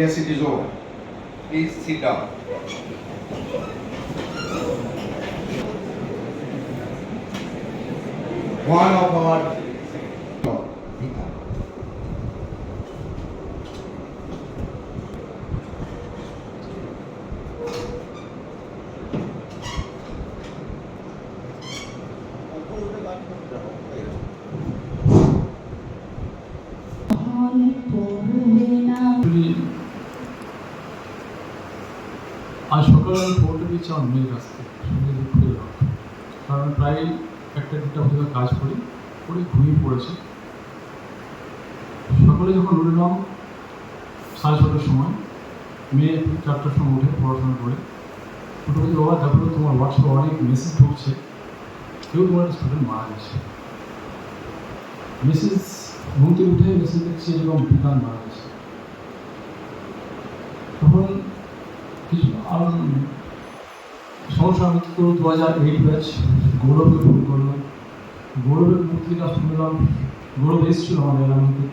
Yes, it is over. Please sit down. One of our আজ সকালে আমি খবরটা পেয়েছি আমার মেয়ের কাছ থেকে। শুনে দুঃখ পেলাম কারণ প্রায় একটা দুটা বছর কাজ করি করে ঘুমিয়ে পড়েছে। সকালে যখন উঠলাম সাড়ে ছটার সময়, মেয়ে চারটার সময় উঠে পড়াশোনা করে। উঠে বলছি, বাবা, দেখো তো তোমার হোয়াটসঅ্যাপে অনেক মেসেজ ঢুকছে। কেউ তোমার স্টুডেন্ট মারা গেছে। মেসেজ ঘুম থেকে উঠে মেসেজ দেখছি এরকম বিধান মারা গেছে। সমস্যা তো দু হাজার এইট ব্যাচ গৌরবকে ফোন করলাম। গৌরবের থেকে শুনলাম, গৌরব এসেছিল আমাদের এলাকাতে।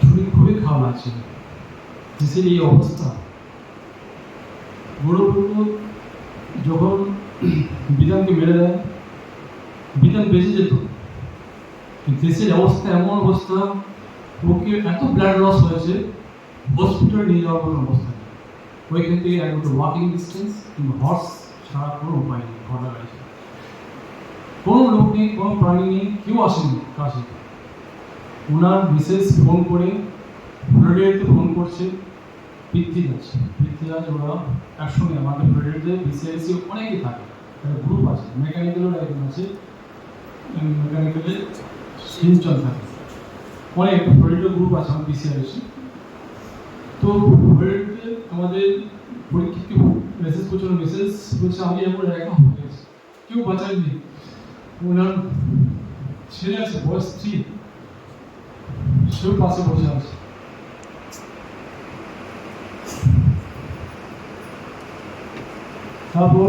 শুনে খুবই খারাপ লাগছে। দেশের এই অবস্থা? গৌরব যখন বিধানকে মেরে দেয়, বিধান বেঁচে যেত। দেশের অবস্থা এমন অবস্থা, ওকে এত ব্লাড লস হয়েছে হসপিটালে নিয়ে যাওয়ার কোনো অবস্থা নেই ওইখান থেকে একমাত্র ওয়াকিং ডিস্টেন্স কিংবা হর্স ছাড়া কোনো উপায় নেই, ঘোড়া গাড়ি কোনো লোক নেই, কোনো প্রাণী নেই, কেউ আসেনি কাছে ওনার বিশেষ ফোন করে ফ্লোরিডাতে ফোন করছে, পৃথ্বীরাজ। পৃথ্বীরাজ ওরা একসঙ্গে আমাদের ফ্লোরিডাতে বিসিআইসি অনেকেই থাকে একটা গ্রুপ আছে মেকানিক্যালের একজন আছে মেকানিক্যালের সিনচন থাকে। অনেক ফ্লোরিডা গ্রুপ আছে আমার বিসিআইসি তো ফ্লোরিডাতে আমাদের পরীক্ষিত মেসেজ করছিল মেসেজ বলছে আমি এমন একা হয়ে গেছি কেউ বাঁচায়নি ওনার ছেলে আছে বয়স থ্রি সেও পাশে বসে আছে তারপর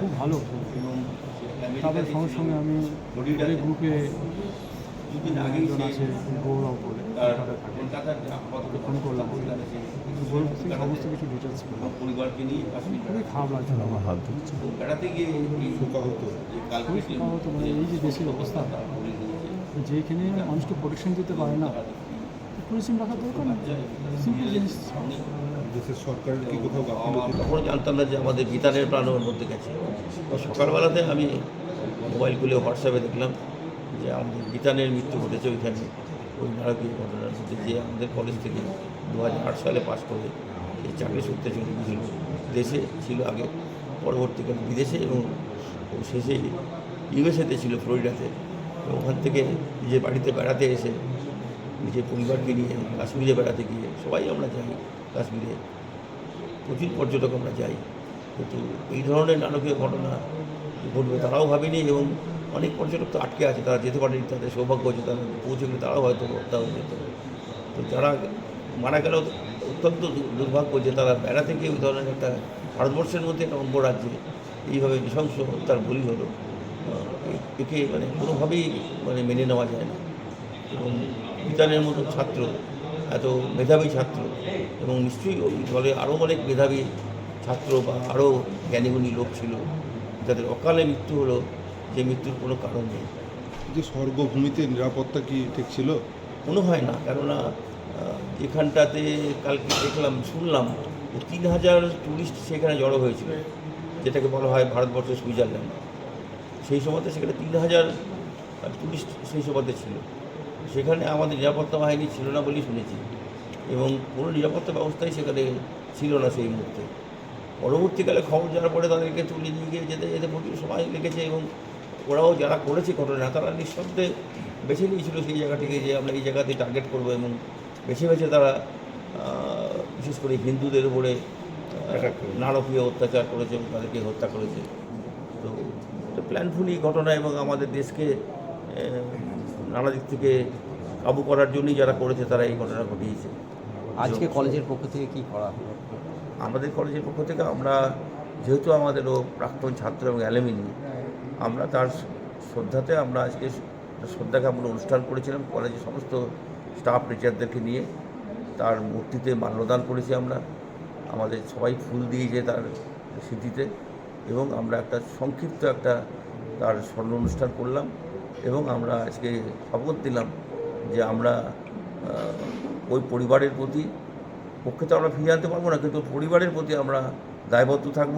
খুব ভালো এবং তারপরে সঙ্গে সঙ্গে আমি গ্রুপে একজন আছে গৌরব বলে ফোন করলাম। সমস্ত কিছু ডিটেলস পেলাম পরিবারকে নিয়ে খুবই খারাপ লাগছিল আমার হাত ধরছে বেড়াতে গিয়ে যে খুবই মানে এই যে দেশের অবস্থা। যেখানে মানুষকে প্রোটেকশন দিতে পারে না পুলিশিং রাখা দরকার না সিম্পল জিনিস। দেশের সরকারের কি কোথাও জানতাম না যে আমাদের বিতানের প্রাণ ওর মধ্যে গেছে। সকালবেলাতে আমি মোবাইল খুলে হোয়াটসঅ্যাপে দেখলাম যে আমাদের বিতানের মৃত্যু ঘটেছে ওইখানে। ওই নারকীয় ঘটনার মধ্যে যে আমাদের কলেজ থেকে দু হাজার আট সালে পাশ করে এই চাকরি সূত্রে চলে গিয়েছিল। দেশে ছিল আগে পরবর্তীকালে বিদেশে এবং শেষে ইউএসএতে ছিল ফ্লোরিডাতে। ওখান থেকে নিজের বাড়িতে বেড়াতে এসে নিজের পরিবারকে নিয়ে কাশ্মীরে বেড়াতে গিয়ে সবাই আমরা যাই কাশ্মীরে। প্রচুর পর্যটক আমরা যাই। কিন্তু এই ধরনের নাটকীয় ঘটনা ঘটবে তারাও ভাবেনি এবং অনেক পর্যটক তো আটকে আছে, তারা যেতে পারেনি, তাদের সৌভাগ্য হচ্ছে তারা পৌঁছে গেলে তারাও হয়তো হত্যা হয়ে যেত তো যারা মারা গেল অত্যন্ত দুর্ভাগ্য যে তারা বেড়াতে গিয়ে ওই ধরনের একটা ভারতবর্ষের মধ্যে একটা অঙ্গ রাজ্যে এইভাবে নৃশংস হত্যার বলি হলো। একে মানে কোনোভাবেই মানে মেনে নেওয়া যায় না। এবং বিতানের মতো ছাত্র এত মেধাবী ছাত্র এবং নিশ্চয়ই ওই দলে আরও অনেক মেধাবী ছাত্র বা আরও জ্ঞানীগুণী লোক ছিল যাদের অকালে মৃত্যু হলো যে মৃত্যুর কোনো কারণ নেই। যে স্বর্গভূমিতে নিরাপত্তা কি ঠিক ছিল? মনে হয় না কেননা এখানটাতে কালকে দেখলাম শুনলাম যে তিন হাজার টুরিস্ট সেখানে জড়ো হয়েছিল যেটাকে বলা হয় ভারতবর্ষের সুইজারল্যান্ড। সেই সময়তে সেখানে তিন হাজার টুরিস্ট সেই সময়তে ছিল। সেখানে আমাদের নিরাপত্তা বাহিনী ছিল না বলেই শুনেছি। এবং কোনো নিরাপত্তা ব্যবস্থাই সেখানে ছিল না সেই মুহূর্তে। পরবর্তীকালে খবর জানার পরে তাদেরকে তুলে নিয়ে গিয়ে যেতে যেতে প্রচুর সময় লেগেছে এবং ওরাও যারা করেছে ঘটনা তারা নিঃশব্দে বেছে নিয়েছিল সেই জায়গাটিকে যে আমরা এই জায়গাতে টার্গেট করব এবং বেছে বেছে তারা বিশেষ করে হিন্দুদের উপরে নারকীয় অত্যাচার করেছে এবং তাদেরকে হত্যা করেছে। তো প্ল্যানফুলি ঘটনা এবং আমাদের দেশকে নানা দিক থেকে কাবু করার জন্যই যারা করেছে তারা এই ঘটনা ঘটিয়েছে। আজকে কলেজের পক্ষ থেকে কি করা হলো? আমাদের কলেজের পক্ষ থেকে আমরা যেহেতু আমাদেরও প্রাক্তন ছাত্র এবং অ্যালুমিনি আমরা তার শ্রদ্ধাতে আমরা আজকে শ্রদ্ধা জ্ঞাপন অনুষ্ঠান করেছিলাম কলেজের সমস্ত স্টাফ টিচারদেরকে নিয়ে। তার মূর্তিতে মাল্যদান করেছি আমরা। আমাদের সবাই ফুল দিয়েছে তার স্মৃতিতে এবং আমরা একটা সংক্ষিপ্ত একটা তার স্মরণ অনুষ্ঠান করলাম। এবং আমরা আজকে শপথ দিলাম যে আমরা ওই পরিবারের প্রতি, পক্ষে তো আমরা ফিরিয়ে আনতে পারব না, কিন্তু পরিবারের প্রতি আমরা দায়বদ্ধ থাকব।